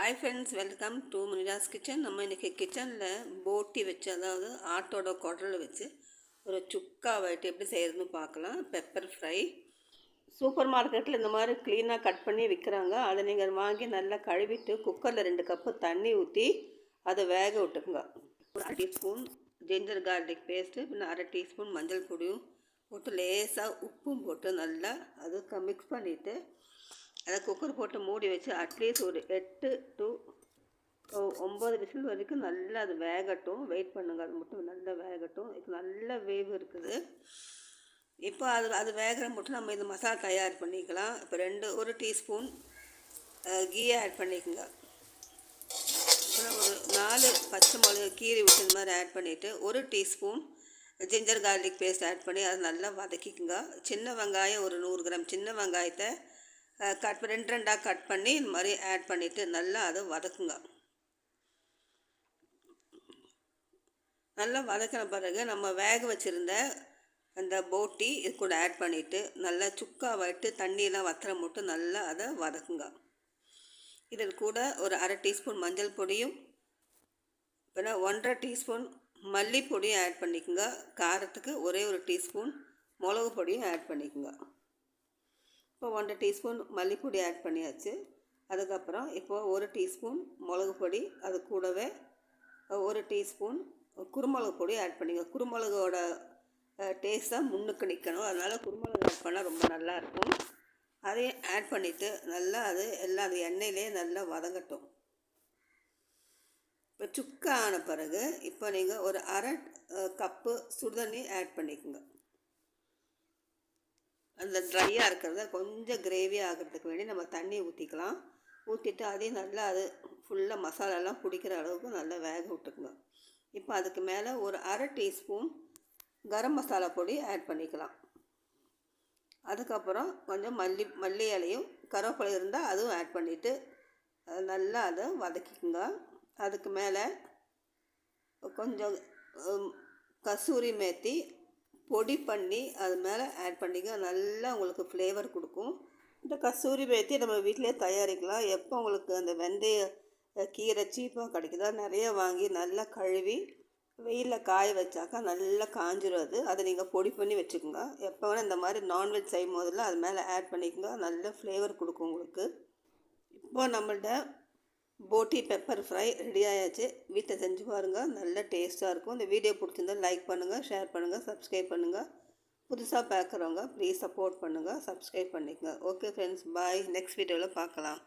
Hi friends welcome to Munira's kitchen நம்ம இன்றைக்கி கிச்சனில் போட்டி வச்சு அதாவது ஆட்டோட குடல் வச்சு ஒரு சுக்கா வைட்டு எப்படி செய்கிறதுன்னு பார்க்கலாம். பெப்பர் ஃப்ரை சூப்பர் மார்க்கெட்டில் இந்த மாதிரி க்ளீனாக கட் பண்ணி விற்கிறாங்க அதை நீங்கள் வாங்கி நல்லா கழுவிட்டு குக்கரில் ரெண்டு கப்பு தண்ணி ஊற்றி அதை வேக விட்டுக்குங்க. ஒரு அரை டீஸ்பூன் ஜிஞ்சர் கார்லிக் பேஸ்ட்டு பின்ன அரை டீஸ்பூன் மஞ்சள் பொடியும் போட்டு லேசாக உப்பும் போட்டு நல்லா அதுக்கு மிக்ஸ் பண்ணிவிட்டு அதை குக்கர் போட்டு மூடி வச்சு அட்லீஸ்ட் ஒரு எட்டு டு ஒம்பது விசில் வரைக்கும் நல்லா அது வேகட்டும். வெயிட் பண்ணுங்கள் அது மட்டும் நல்லா வேகட்டும். இப்போ நல்ல வேவு இருக்குது. இப்போ அது அது வேகிற மட்டும் நம்ம இந்த மசாலா தயார் பண்ணிக்கலாம். இப்போ ரெண்டு ஒரு டீஸ்பூன் கீயை ஆட் பண்ணிக்கோங்க. அப்புறம் ஒரு நாலு பச்சை மிளகு கீரி விட்டு இந்த மாதிரி ஆட் பண்ணிவிட்டு ஒரு teaspoon ginger garlic paste add பண்ணி அதை நல்லா வதக்கிக்குங்க. சின்ன வெங்காயம் ஒரு நூறு கிராம். சின்ன வெங்காயத்தை கட் ரெண்டு ரெண்டாக கட் பண்ணி இந்த மாதிரி ஆட் பண்ணிவிட்டு நல்லா அதை வதக்குங்க. நல்லா வதக்கின பிறகு நம்ம வேக வச்சுருந்த அந்த போட்டி இது கூட ஆட் பண்ணிவிட்டு நல்லா சுக்கா வட்டு தண்ணியெல்லாம் வத்துற மட்டும் நல்லா அதை வதக்குங்க. இதில் கூட ஒரு அரை டீஸ்பூன் மஞ்சள் பொடியும் பின்ன ஒன்றரை டீஸ்பூன் மல்லிப்பொடியும் ஆட் பண்ணிக்கோங்க. காரத்துக்கு ஒரே ஒரு டீஸ்பூன் மிளகு பொடியும் ஆட் பண்ணிக்கோங்க. இப்போ ஒன்றரை டீஸ்பூன் மல்லிப்பொடி ஆட் பண்ணியாச்சு. அதுக்கப்புறம் இப்போது ஒரு டீஸ்பூன் மிளகு பொடி அது கூடவே ஒரு டீஸ்பூன் குருமிளகு பொடி ஆட் பண்ணிங்க. குருமிளகோட டேஸ்ட்டாக முன்னுக்கு நிற்கணும் அதனால் குருமிளகு ஆட் பண்ணால் ரொம்ப நல்லாயிருக்கும் அதையும் ஆட் பண்ணிவிட்டு நல்லா அது எல்லாம் அது எண்ணெயிலே நல்லா வதங்கட்டும். இப்போ சுக்கா ஆன பிறகு இப்போ நீங்கள் ஒரு அரை கப்பு சுடுதண்ணி ஆட் பண்ணிக்கோங்க. அந்த ட்ரையாக இருக்கிறத கொஞ்சம் கிரேவி ஆகிறதுக்கு வேண்டி நம்ம தண்ணி ஊற்றிக்கலாம் ஊற்றிட்டு அதையும் நல்லா அது ஃபுல்லாக மசாலாலாம் பிடிக்கிற அளவுக்கு நல்லா வேக விட்டுக்குங்க இப்போ அதுக்கு மேலே ஒரு அரை டீஸ்பூன் கரம் மசாலா பொடி ஆட் பண்ணிக்கலாம். அதுக்கப்புறம் கொஞ்சம் மல்லி மல்லி இலையும் கருவேப்பிலை இருந்தால் அதுவும் ஆட் பண்ணிவிட்டு நல்லா அதை வதக்கிக்குங்க. அதுக்கு மேலே கொஞ்சம் கசூரி மேத்தி பொடி பண்ணி அது மேலே ஆட் பண்ணிங்க நல்லா உங்களுக்கு ஃப்ளேவர் கொடுக்கும். இந்த கஸ்தூரி மேத்தி நம்ம வீட்டிலே தயாரிக்கலாம். எப்போ உங்களுக்கு அந்த வெந்தய கீரை சீப்பாக கிடைக்குதோ நிறைய வாங்கி நல்லா கழுவி வெயிலில் காய வச்சாக்கா நல்லா காஞ்சிரும் அது. அதை நீங்கள் பொடி பண்ணி வச்சுக்கோங்க. எப்போ வேணால் இந்த மாதிரி நான்வெஜ் செய்யும் போதெல்லாம் அது மேலே ஆட் பண்ணிக்கோங்க. நல்ல ஃப்ளேவர் கொடுக்கும் உங்களுக்கு. இப்போ நம்மள்ட்ட போட்டி பெப்பர் ஃப்ரை ரெடி ஆயாச்சு. வீட்டில் செஞ்சு பாருங்கள் நல்ல டேஸ்ட்டாக இருக்கும். இந்த வீடியோ பிடிச்சிருந்தா லைக் பண்ணுங்கள் ஷேர் பண்ணுங்கள் சப்ஸ்கிரைப் பண்ணுங்கள் புதுசாக பார்க்குறவங்க ப்ளீஸ் சப்போர்ட் பண்ணுங்கள் சப்ஸ்கிரைப் பண்ணிக்கங்க. ஓகே ஃப்ரெண்ட்ஸ் பாய் நெக்ஸ்ட் வீடியோவில் பார்க்கலாம்